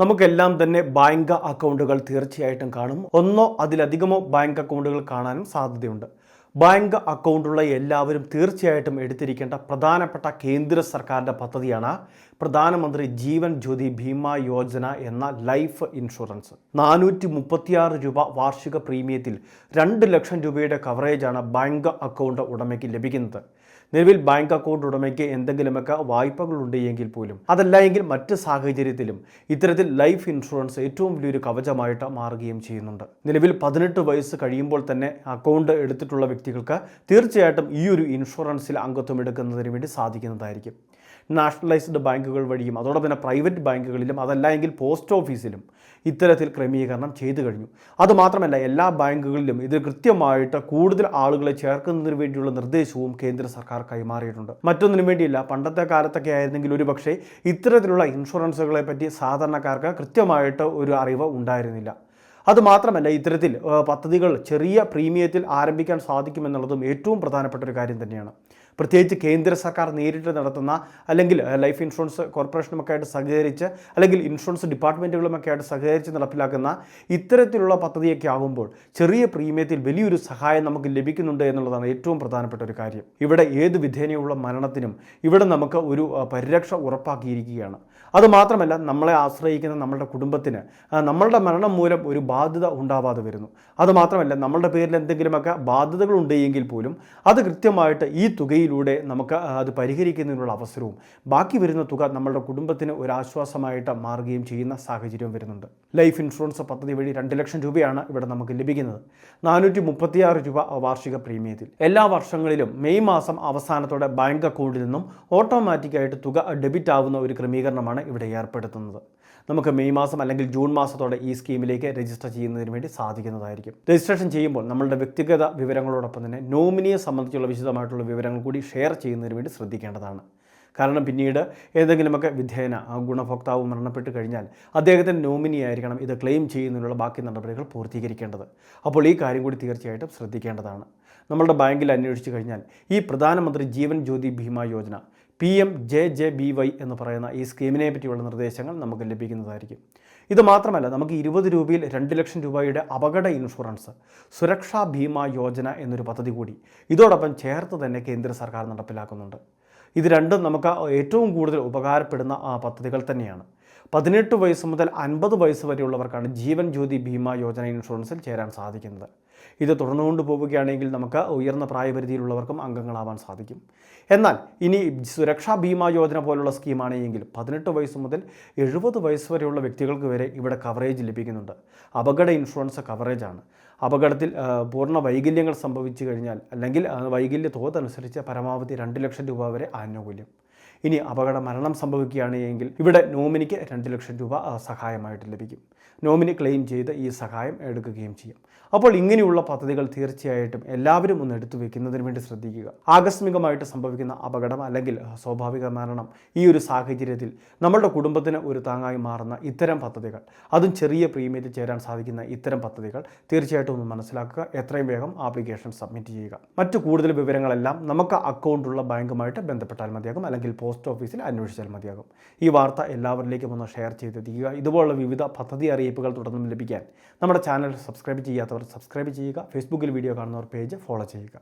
നമുക്കെല്ലാം തന്നെ ബാങ്ക് അക്കൗണ്ടുകൾ തീർച്ചയായിട്ടും കാണും. ഒന്നോ അതിലധികമോ ബാങ്ക് അക്കൗണ്ടുകൾ കാണാനും സാധ്യതയുണ്ട്. ബാങ്ക് അക്കൗണ്ടുള്ള എല്ലാവരും തീർച്ചയായിട്ടും എടുത്തിരിക്കേണ്ട പ്രധാനപ്പെട്ട കേന്ദ്ര സർക്കാരിന്റെ പദ്ധതിയാണ് പ്രധാനമന്ത്രി ജീവൻ ജ്യോതി ഭീമ യോജന എന്ന ലൈഫ് ഇൻഷുറൻസ്. നാനൂറ്റി മുപ്പത്തിയാറ് രൂപ വാർഷിക പ്രീമിയത്തിൽ രണ്ട് ലക്ഷം രൂപയുടെ കവറേജാണ് ബാങ്ക് അക്കൗണ്ട് ഉടമയ്ക്ക് ലഭിക്കുന്നത്. നിലവിൽ ബാങ്ക് അക്കൗണ്ട് ഉടമയ്ക്ക് എന്തെങ്കിലുമൊക്കെ വായ്പകളുണ്ട് എങ്കിൽ പോലും അതല്ല എങ്കിൽ മറ്റ് സാഹചര്യത്തിലും ഇത്തരത്തിൽ ലൈഫ് ഇൻഷുറൻസ് ഏറ്റവും വലിയൊരു കവചമായിട്ട് മാറുകയും ചെയ്യുന്നുണ്ട്. നിലവിൽ പതിനെട്ട് വയസ്സ് കഴിയുമ്പോൾ തന്നെ അക്കൗണ്ട് എടുത്തിട്ടുള്ള വ്യക്തികൾക്ക് തീർച്ചയായിട്ടും ഈ ഒരു ഇൻഷുറൻസിൽ അംഗത്വം എടുക്കുന്നതിന് വേണ്ടി സാധിക്കുന്നതായിരിക്കും. നാഷണലൈസ്ഡ് ബാങ്കുകൾ വഴിയും അതോടൊപ്പം തന്നെ പ്രൈവറ്റ് ബാങ്കുകളിലും അതല്ല എങ്കിൽ പോസ്റ്റ് ഓഫീസിലും ഇത്തരത്തിൽ ക്രമീകരണം ചെയ്തു കഴിഞ്ഞു. അതുമാത്രമല്ല എല്ലാ ബാങ്കുകളിലും ഇത് കൃത്യമായിട്ട് കൂടുതൽ ആളുകളെ ചേർക്കുന്നതിന് വേണ്ടിയുള്ള നിർദ്ദേശവും കേന്ദ്ര സർക്കാർ കൈമാറിയിട്ടുണ്ട്. മറ്റൊന്നിനും വേണ്ടിയില്ല പണ്ടത്തെ കാലത്തൊക്കെ ആയിരുന്നെങ്കിൽ ഒരു പക്ഷേ ഇത്തരത്തിലുള്ള ഇൻഷുറൻസുകളെ പറ്റി സാധാരണക്കാർക്ക് കൃത്യമായിട്ട് ഒരു അറിവ് ഉണ്ടായിരുന്നില്ല. അതുമാത്രമല്ല ഇത്തരത്തിൽ പദ്ധതികൾ ചെറിയ പ്രീമിയത്തിൽ ആരംഭിക്കാൻ സാധിക്കുമെന്നുള്ളതും ഏറ്റവും പ്രധാനപ്പെട്ട ഒരു കാര്യം തന്നെയാണ്. പ്രത്യേകിച്ച് കേന്ദ്ര സർക്കാർ നേരിട്ട് നടത്തുന്ന അല്ലെങ്കിൽ ലൈഫ് ഇൻഷുറൻസ് കോർപ്പറേഷനുമൊക്കെ ആയിട്ട് സഹകരിച്ച് അല്ലെങ്കിൽ ഇൻഷുറൻസ് ഡിപ്പാർട്ട്മെന്റുകളുമൊക്കെ ആയിട്ട് സഹകരിച്ച് നടപ്പിലാക്കുന്ന ഇത്തരത്തിലുള്ള പദ്ധതിയൊക്കെ ആകുമ്പോൾ ചെറിയ പ്രീമിയത്തിൽ വലിയൊരു സഹായം നമുക്ക് ലഭിക്കുന്നുണ്ട് എന്നുള്ളതാണ് ഏറ്റവും പ്രധാനപ്പെട്ട ഒരു കാര്യം. ഇവിടെ ഏത് വിധേനയുള്ള മരണത്തിനും ഇവിടെ നമുക്ക് ഒരു പരിരക്ഷ ഉറപ്പാക്കിയിരിക്കുകയാണ്. അതുമാത്രമല്ല നമ്മളെ ആശ്രയിക്കുന്ന നമ്മളുടെ കുടുംബത്തിന് നമ്മളുടെ മരണം മൂലം ഒരു ബാധ്യത ഉണ്ടാവാതെ വരുന്നു. അതുമാത്രമല്ല നമ്മളുടെ പേരിൽ എന്തെങ്കിലുമൊക്കെ ബാധ്യതകൾ ഉണ്ടെങ്കിൽ പോലും അത് കൃത്യമായിട്ട് ഈ തുകയിലൂടെ നമുക്ക് അത് പരിഹരിക്കുന്നതിനുള്ള അവസരവും ബാക്കി വരുന്ന തുക നമ്മളുടെ കുടുംബത്തിന് ഒരു ആശ്വാസമായിട്ട് മാറുകയും ചെയ്യുന്ന സാഹചര്യം വരുന്നുണ്ട്. ലൈഫ് ഇൻഷുറൻസ് പദ്ധതി വഴി രണ്ട് ലക്ഷം രൂപയാണ് ഇവിടെ നമുക്ക് ലഭിക്കുന്നത്. നാനൂറ്റി മുപ്പത്തിയാറ് രൂപ വാർഷിക പ്രീമിയത്തിൽ. എല്ലാ വർഷങ്ങളിലും മെയ് മാസം അവസാനത്തോടെ ബാങ്ക് അക്കൗണ്ടിൽ നിന്നും ഓട്ടോമാറ്റിക്കായിട്ട് തുക ഡെബിറ്റ് ആവുന്ന ഒരു ക്രമീകരണമാണ് ഇവിടെ ഏർപ്പെടുത്തുന്നത്. നമുക്ക് മെയ് മാസം അല്ലെങ്കിൽ ജൂൺ മാസത്തോടെ ഈ സ്കീമിലേക്ക് രജിസ്റ്റർ ചെയ്യുന്നതിന് വേണ്ടി സാധിക്കുന്നതായിരിക്കും. രജിസ്ട്രേഷൻ ചെയ്യുമ്പോൾ നമ്മളുടെ വ്യക്തിഗത വിവരങ്ങളോടൊപ്പം തന്നെ നോമിനിയെ സംബന്ധിച്ചുള്ള വിശദമായിട്ടുള്ള വിവരങ്ങൾ കൂടി ഷെയർ ചെയ്യുന്നതിന് വേണ്ടി ശ്രദ്ധിക്കേണ്ടതാണ്. കാരണം പിന്നീട് ഏതെങ്കിലുമൊക്കെ ആ ഗുണഭോക്താവ് മരണപ്പെട്ട് കഴിഞ്ഞാൽ അദ്ദേഹത്തിന്റെ നോമിനി ആയിരിക്കണം. ഇത് ക്ലെയിം ചെയ്യുന്നതിനുള്ള ബാക്കി നടപടികൾ പൂർത്തീകരിക്കേണ്ടത്. അപ്പോൾ ഈ കാര്യം കൂടി തീർച്ചയായിട്ടും ശ്രദ്ധിക്കേണ്ടതാണ്. നമ്മളുടെ ബാങ്കിൽ അന്വേഷിച്ച് കഴിഞ്ഞാൽ ഈ പ്രധാനമന്ത്രി Jeevan Jyoti Bima Yojana P M J J B Y എന്ന് പറയുന്ന ഈ സ്കീമിനെ പറ്റിയുള്ള നിർദ്ദേശങ്ങൾ നമുക്ക് ലഭിക്കുന്നതായിരിക്കും. ഇത് മാത്രമല്ല നമുക്ക് ഇരുപത് രൂപയിൽ രണ്ട് ലക്ഷം രൂപയുടെ അപകട ഇൻഷുറൻസ് സുരക്ഷാ ഭീമ യോജന എന്നൊരു പദ്ധതി കൂടി ഇതോടൊപ്പം ചേർത്ത് തന്നെ കേന്ദ്ര സർക്കാർ നടപ്പിലാക്കുന്നുണ്ട്. ഇത് രണ്ടും നമുക്ക് ഏറ്റവും കൂടുതൽ ഉപകാരപ്പെടുന്ന പദ്ധതികൾ തന്നെയാണ്. പതിനെട്ട് വയസ്സ് മുതൽ അൻപത് വയസ്സ് വരെയുള്ളവർക്കാണ് ജീവൻ ജ്യോതി ഭീമ യോജന ഇൻഷുറൻസിൽ ചേരാൻ സാധിക്കുന്നത്. ഇത് തുടർന്നുകൊണ്ട് പോവുകയാണെങ്കിൽ നമുക്ക് ഉയർന്ന പ്രായപരിധിയിലുള്ളവർക്കും അംഗങ്ങളാവാൻ സാധിക്കും. എന്നാൽ ഇനി സുരക്ഷാ ഭീമാ യോജന പോലുള്ള സ്കീമാണെങ്കിൽ പതിനെട്ട് വയസ്സ് മുതൽ എഴുപത് വയസ്സ് വരെയുള്ള വ്യക്തികൾക്ക് വരെ ഇവിടെ കവറേജ് ലഭിക്കുന്നുണ്ട്. അപകട ഇൻഷുറൻസ് കവറേജാണ് അപകടത്തിൽ പൂർണ വൈകല്യങ്ങൾ സംഭവിച്ചു കഴിഞ്ഞാൽ അല്ലെങ്കിൽ വൈകല്യ തോതനുസരിച്ച് പരമാവധി രണ്ട് ലക്ഷം രൂപ വരെ ആനുകൂല്യം. ഇനി അപകട മരണം സംഭവിക്കുകയാണ് എങ്കിൽ ഇവിടെ നോമിനിക്ക് രണ്ട് ലക്ഷം രൂപ സഹായമായിട്ട് ലഭിക്കും. നോമിനി ക്ലെയിം ചെയ്ത് ഈ സഹായം എടുക്കുകയും ചെയ്യും. അപ്പോൾ ഇങ്ങനെയുള്ള പദ്ധതികൾ തീർച്ചയായിട്ടും എല്ലാവരും ഒന്ന് എടുത്തു വെക്കുന്നതിന് വേണ്ടി ശ്രദ്ധിക്കുക. ആകസ്മികമായിട്ട് സംഭവിക്കുന്ന അപകടം അല്ലെങ്കിൽ സ്വാഭാവിക മരണം ഈ ഒരു സാഹചര്യത്തിൽ നമ്മളുടെ കുടുംബത്തിന് ഒരു താങ്ങായി മാറുന്ന ഇത്തരം പദ്ധതികൾ അതും ചെറിയ പ്രീമിയത്തിൽ ചേരാൻ സാധിക്കുന്ന ഇത്തരം പദ്ധതികൾ തീർച്ചയായിട്ടും ഒന്ന് മനസ്സിലാക്കുക. എത്രയും വേഗം ആപ്ലിക്കേഷൻ സബ്മിറ്റ് ചെയ്യുക. മറ്റു കൂടുതൽ വിവരങ്ങളെല്ലാം നമുക്ക് അക്കൗണ്ടുള്ള ബാങ്കുമായിട്ട് ബന്ധപ്പെട്ടാൽ മതിയാകും. അല്ലെങ്കിൽ പോസ്റ്റ് ഓഫീസിൽ അന്വേഷിച്ചാൽ മതിയാകും. ഈ വാർത്ത എല്ലാവരിലേക്കും ഒന്ന് ഷെയർ ചെയ്തെത്തിക്കുക ഇതുപോലുള്ള വിവിധ പദ്ധതി അറിയിപ്പുകൾ തുടർന്നും ലഭിക്കാൻ നമ്മുടെ ചാനൽ സബ്സ്ക്രൈബ് ചെയ്യാത്തവർ സബ്സ്ക്രൈബ് ചെയ്യുക. ഫേസ്ബുക്കിൽ വീഡിയോ കാണുന്നവർ പേജ് ഫോളോ ചെയ്യുക.